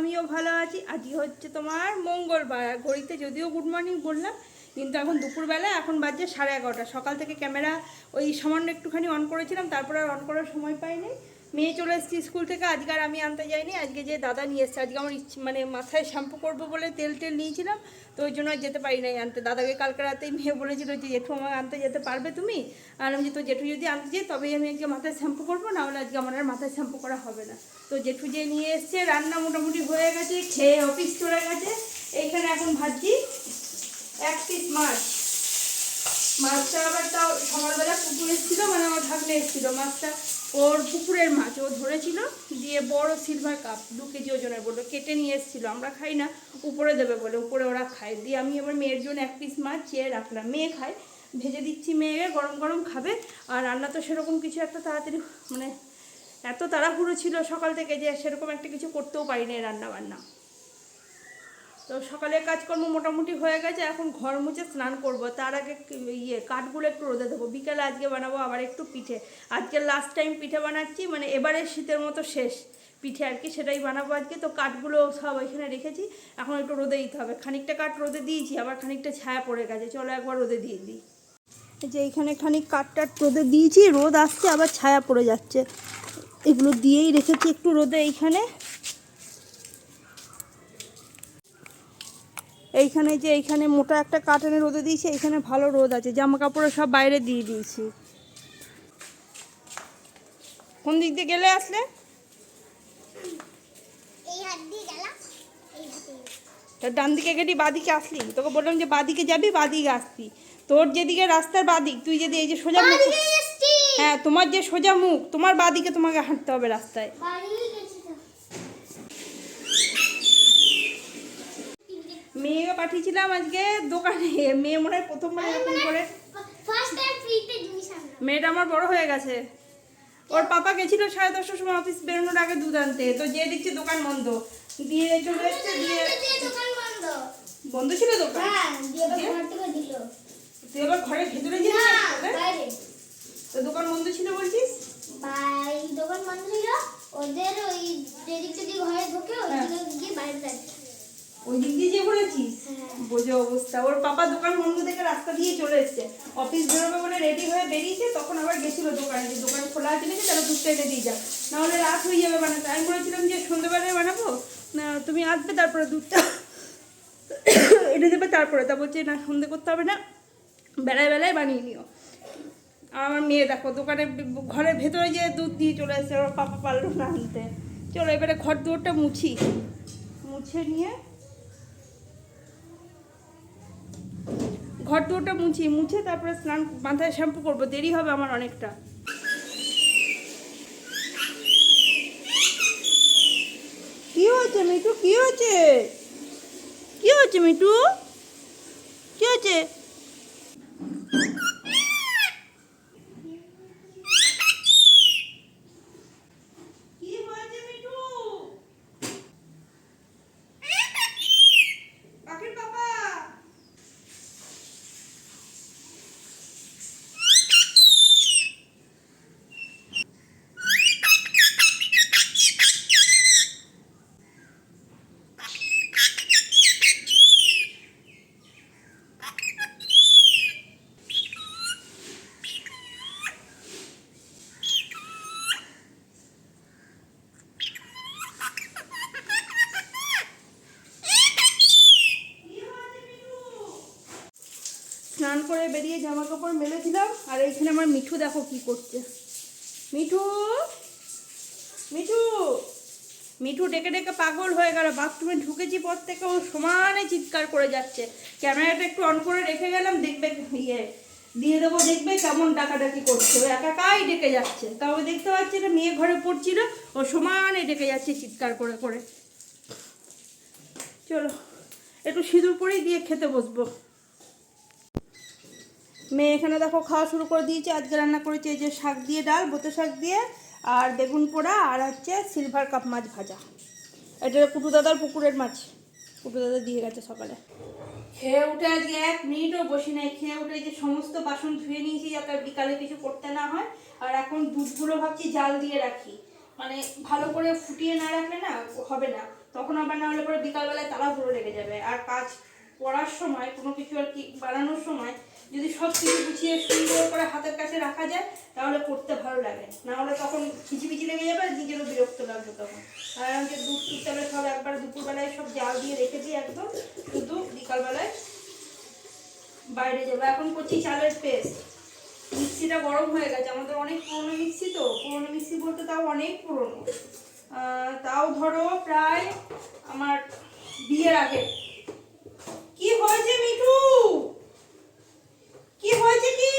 আমিও ভালো আছি। আজকে হচ্ছে তোমার মঙ্গলবার। ঘড়িতে যদিও গুড মর্নিং বললাম, কিন্তু এখন দুপুরবেলা, এখন বাজছে সাড়ে এগারোটা। সকাল থেকে ক্যামেরা ওই সামান্য একটুখানি অন করেছিলাম, তারপর আর অন করার সময় পাইনি। মেয়ে চলে এসেছি স্কুল থেকে, আজকে আর আমি আনতে যাইনি, আজকে যে দাদা নিয়ে এসছে, আজকে আমার মানে মাথায় শ্যাম্পু করব বলে তেল টেল নিয়েছিলাম, তো ওই জন্য যেতে পারি নাই আনতে। দাদাকে কালকে রাতেই মেয়ে বলেছিল যে, জেঠু আমাকে আনতে যেতে পারবে তুমি? আর আমি তো জেঠু যদি আনতে যাই তবেই আমি আজকে মাথায় শ্যাম্পু করব, না হলে আজকে আমার আর মাথায় শ্যাম্পু করা হবে না। তো জেঠু যে নিয়ে এসছে, রান্না মোটামুটি হয়ে গেছে, খেয়ে অফিস চলে গেছে। এইখানে এখন ভাবছি এক পিস মাছ। মাছটা আবার তাও সকালবেলা পুকুর এসেছিল মানে আমার ভাগ্নে এসেছিল। মাছটা ওর পুকুরের মাছ, ও ধরেছিল, দিয়ে বড় সিলভার কাপ দু কেজি ওজনের বলল, কেটে নিয়ে এসেছিল, আমরা খাই না, উপরে দেবে বলে, উপরে ওরা খায়। দিয়ে আমি আবার মেয়ের জন্য এক পিস মাছ চেয়ে রাখলাম। মেয়ে খায়, ভেজে দিচ্ছি মেয়েকে গরম গরম খাবে, আর রান্না তো সেরকম কিছু একটা তাড়াতাড়ি মানে এত তাড়াহুড়ো ছিল সকাল থেকে যে সেরকম একটা কিছু করতেও পারিনি রান্না বান্না তো সকালের কাজকর্ম মোটামুটি হয়ে গেছে, এখন ঘর মুছে স্নান করব। তার আগে ইয়ে কাঠগুলো একটু রোদে দেবো বিকেলে আজকে বানাবো, আবার একটু পিঠে। আজকে লাস্ট টাইম পিঠে বানাচ্ছি মানে এবারে শীতের মতো শেষ। পিঠে আর কি সেটাই বানাবো আজকে। তো কাঠগুলো সব ওইখানে রেখেছি, এখন একটু রোদে দিতে হবে। খানিকটা কাঠ রোদে দিয়েছি, আবার খানিকটা ছায়া পড়ে গেছে। চলো একবার রোদে দিয়ে দিই। যে এইখানে খানিক কাঠ টাট রোদে দিয়েছি, রোদ আসছে, আবার ছায়া পড়ে যাচ্ছে। এগুলো দিয়েই রেখেছি একটু রোদে এইখানে। এইখানে যে এইখানে মোটা একটা কাটানে রোদে দিয়েছি এইখানে ভালো রোদ আছে। জামা কাপড় সব বাইরে দিয়ে দিয়েছি। কোন দিক দিয়ে গেলে আসলে? এই হাত দিয়ে গেলাম এই হাত দিয়ে তা ডান দিকে গেলি বাদিকে আসলি। তোকে বললাম যে বাদিকে যাবি বাদিকে আসবি। তোর যেদিকে রাস্তার বাদিক তুই যদি এই যে সোজা মুখ হ্যাঁ তোমার যে সোজা মুখ তোমার বাদিকে তোমাকে হাঁটতে হবে রাস্তায় বাড়ি গেছি তো মেয়েকে পাঠিয়েছিলাম আজকে দোকানে। মেয়ে মনে হয় প্রথমবার এরকম করে। মেয়েটা আমার বড় হয়ে গেছে। ওর পাপা গেছিল সাড়ে দশটার সময় অফিস বেরোনোর আগে দুধ আনতে। তো যে দেখছি দোকান বন্ধ। দিয়ে চলে এসছে দিয়ে বন্ধ। ছিল দোকান? হ্যাঁ দিয়ে তুই আবার ঘরের ভেতরে না গিয়েছিস বাইরে তো দোকান বন্ধ ছিল বলছিস বাই দোকান বন্ধ ছিল ওদের ওই যেদিক থেকে ঘরে ঢোকে ওই হ্যাঁ। দিকে গিয়ে বাইরে যাচ্ছে ওই দিক দিয়ে যে বলেছিস হ্যাঁ। বোঝো অবস্থা ওর পাপা দোকান বন্ধ থেকে রাস্তা দিয়ে চলে এসছে। অফিস বেরোবে বলে রেডি হয়ে বেরিয়েছে, তখন আবার গেছিল দোকানে। যে দোকান খোলা আছে নাকি তাহলে দুধটা এনে দিয়ে যা নাহলে রাত হয়ে যাবে বানাতে আমি বলেছিলাম যে সন্ধ্যেবেলায় বানাবো। না, তুমি আসবে, তারপরে দুধটা এনে দেবে, তারপরে। তা বলছে, না, সন্ধে করতে হবে না। বেলায় বেলায় বানিয়ে নিও। আমার মেয়ে দেখো, দোকানে ঘরের ভেতরে যে দুধ দিয়ে চলে এসেছে, ওর পাপা পারল না আনতে। চলো, এবারে ঘর দুয়ারটা মুছি। মুছে নিয়ে ঘর দুটো মুছি, মুছে তারপরে স্নান, মাথায় শ্যাম্পু করব, দেরি হবে আমার অনেকটা। কি হয়েছে মিটু কি হয়েছে? কি হয়েছে মিঠু? কি হয়েছে কি হয়েছে মিঠু পাখির পাপা স্নান করে বেরিয়ে জামা কাপড় মেলেছিলাম, আর এইখানে আমার মিঠু দেখো কি করছে। মিঠু মিঠু মিঠু ডেকে ডেকে পাগল হয়ে গেল। বাথরুমে ঢুকেছি পর থেকে ও সমানে চিৎকার করে যাচ্ছে। ক্যামেরাটা একটু অন করে রেখে গেলাম, দেখবে ইয়ে দিয়ে দেবো, দেখবে কেমন ডাকাডাকি করছে। ও একাকাই ডেকে যাচ্ছে। তাও দেখতে পাচ্ছি এটা মেয়ে ঘরে পড়ছিল, ও সমানে ডেকে যাচ্ছে চিৎকার করে করে। চলো, একটু সিঁদুর পরেই দিয়ে খেতে বসবো। মেয়ে এখানে দেখো খাওয়া শুরু করে দিয়েছে। আজকে রান্না করেছে এই যে শাক দিয়ে ডাল, বোতে শাক দিয়ে, আর বেগুন পোড়া, আর হচ্ছে সিলভার কাপ মাছ ভাজা। এটা কুটু দাদার পুকুরের মাছ। কুটু দাদা দিয়ে গেছে সকালে। খেয়ে উঠে আজকে এক মিনিটও বসি নাই। খেয়ে উঠে যে সমস্ত বাসন ধুয়ে নিয়েছি যাতে বিকালে কিছু করতে না হয়। আর এখন দুধগুলো ভাবছি জাল দিয়ে রাখি। মানে ভালো করে ফুটিয়ে না রাখলে না হবে না। তখন আবার না হলে পরে বিকালবেলায় তালা ধরে লেগে যাবে। আর কাজ করার সময়, কোনো কিছু আর কি বানানোর সময় যদি সব কিছু গুছিয়ে সুন্দর করে হাতের কাছে রাখা যায়, তাহলে পড়তে ভালো লাগে। না হলে তখন খিচিপিচি লেগে যাবে, নিজেরও বিরক্ত লাগবে তখন। আর আমাকে দুধ টুধ সব একবার দুপুরবেলায় সব জাল দিয়ে রেখে দিই একদম, শুধু বিকালবেলায় বাইরে যাব। এখন করছি চালের পেস্ট। মিক্সিটা গরম হয়ে গেছে। আমাদের অনেক পুরনো মিক্সি তো। পুরনো মিক্সি বলতে তাও অনেক পুরনো। তাও ধরো প্রায় আমার বিয়ের আগে। হয়েছে মিঠু? কি হয়েছে কি?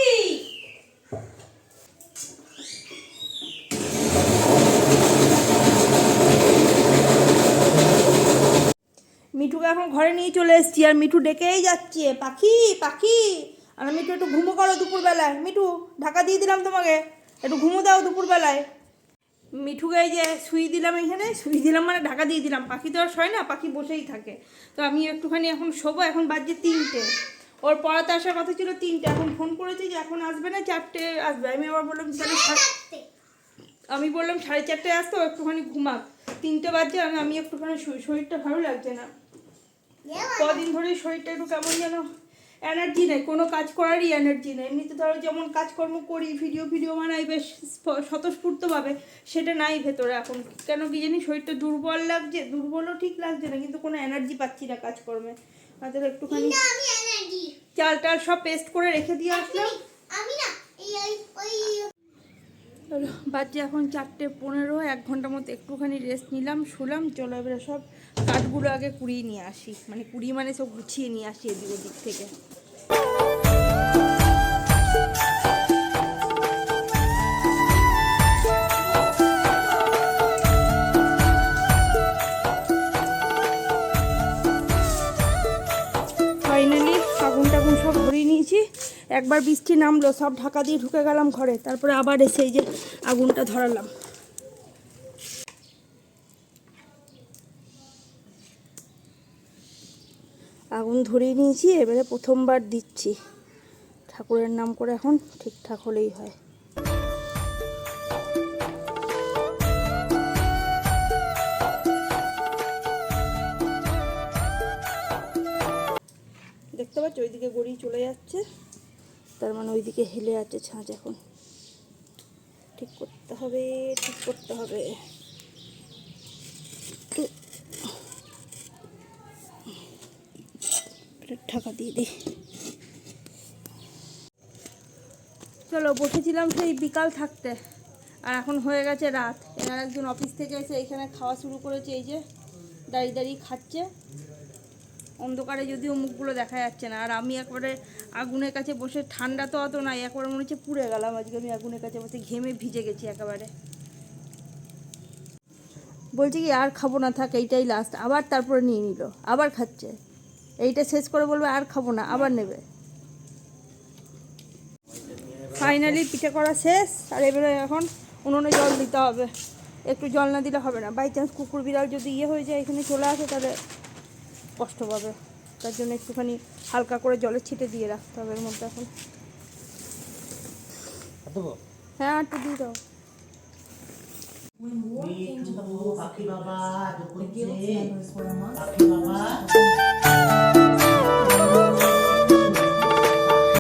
মিঠুকে এখন ঘরে নিয়ে চলে এসেছি আর মিঠু ডেকেই যাচ্ছে। পাখি পাখি। আর মিঠু একটু ঘুমো করো দুপুরবেলায়। মিঠু, ঢাকা দিয়ে দিলাম তোমাকে। একটু ঘুমো দাও দুপুরবেলায়। মিঠুকে যে শুই দিলাম এখানে শুই দিলাম মানে ঢাকা দিয়ে দিলাম। পাখি তো আর শয় না পাখি বসেই থাকে। তো আমি একটুখানি এখন শোবো এখন বাজছে তিনটে। ওর পড়াতে আসার কথা ছিল তিনটে এখন ফোন করেছি যে এখন আসবে না চারটে আসবে। আমি আবার বললাম তাহলে আমি বললাম সাড়ে চারটায় আসতো ও একটুখানি ঘুমাক। তিনটে বাজছে আমি একটুখানি শরীরটা ভালো লাগছে না। কদিন ধরে শরীরটা একটু কেমন যেন এনার্জি নেই কোনো কাজ করারই এনার্জি নেই। এমনিতে ধরো যেমন কাজকর্ম করি ভিডিও ভিডিও বানাই বেশ স্বতঃস্ফূর্তভাবে। সেটা নাই ভেতরে এখন। কেন কি জানি শরীরটা দুর্বল লাগছে দুর্বলও ঠিক লাগছে না কিন্তু কোনো এনার্জি পাচ্ছি না কাজকর্মে। হয়তো একটুখানি না আমি এনার্জি চাল টাল সব পেস্ট করে রেখে দিয়ে আসলাম। বাজে এখন চারটে পনেরো এক ঘণ্টার মতো একটুখানি রেস্ট নিলাম শুলাম চলো এবারে সব কাঠগুলো আগে কুড়িয়ে নিয়ে আসি। মানে কুড়িয়ে মানে সব গুছিয়ে নিয়ে আসি এদিক ওদিক থেকে। ফাইনালি আগুন টাগুন সব ভরিয়ে নিয়েছি। একবার বৃষ্টি নামলো, সব ঢাকা দিয়ে ঢুকে গেলাম ঘরে। তারপরে আবার এসে এই যে আগুনটা ধরালাম। আগুন ধরিয়ে নিয়েছি, এবারে প্রথমবার দিচ্ছি। ঠাকুরের নাম করে এখন ঠিকঠাক হলেই হয়। দেখতে পাচ্ছ, ওইদিকে গড়ি চলে যাচ্ছে। তার মানে ওইদিকে হেলে আছে ছাঁচ এখন। ঠিক করতে হবে, ঠিক করতে হবে একটু এটা ঢাকা দিয়ে দিই। চলো, বসেছিলাম সেই বিকাল থাকতে, আর এখন হয়ে গেছে রাত। এনার একজন অফিস থেকে এসে এখানে খাওয়া শুরু করেছে, এই যে দাঁড়িয়ে দাঁড়িয়ে খাচ্ছে। অন্ধকারে যদিও মুখগুলো দেখা যাচ্ছে না। আর আমি একবারে আগুনের কাছে বসে, ঠান্ডা তো অত নাই, একবারে মনে হচ্ছে পুড়ে গেলাম। আজকে আমি আগুনের কাছে বসে ঘেমে ভিজে গেছি একেবারে। বলছি কি, আর খাব না, থাক, এইটাই লাস্ট আবার তারপরে নিয়ে নিল, আবার খাচ্ছে। এইটা শেষ করে বলবে আর খাব না আবার নেবে। ফাইনালি পিঠে করা শেষ আর এবারে এখন উনুনে জল দিতে হবে। একটু জল না দিলে হবে না। বাই চান্স কুকুর বিড়াল যদি ইয়ে হয়ে যায় এখানে চলে আসে তাহলে কষ্ট পাবে। তার জন্য একটুখানি হালকা করে জলের ছিটে দিয়ে রাখতে হবে এর মধ্যে এখন। হ্যাঁ একটু দিয়ে দাও। When war came to the walls the members were amongst the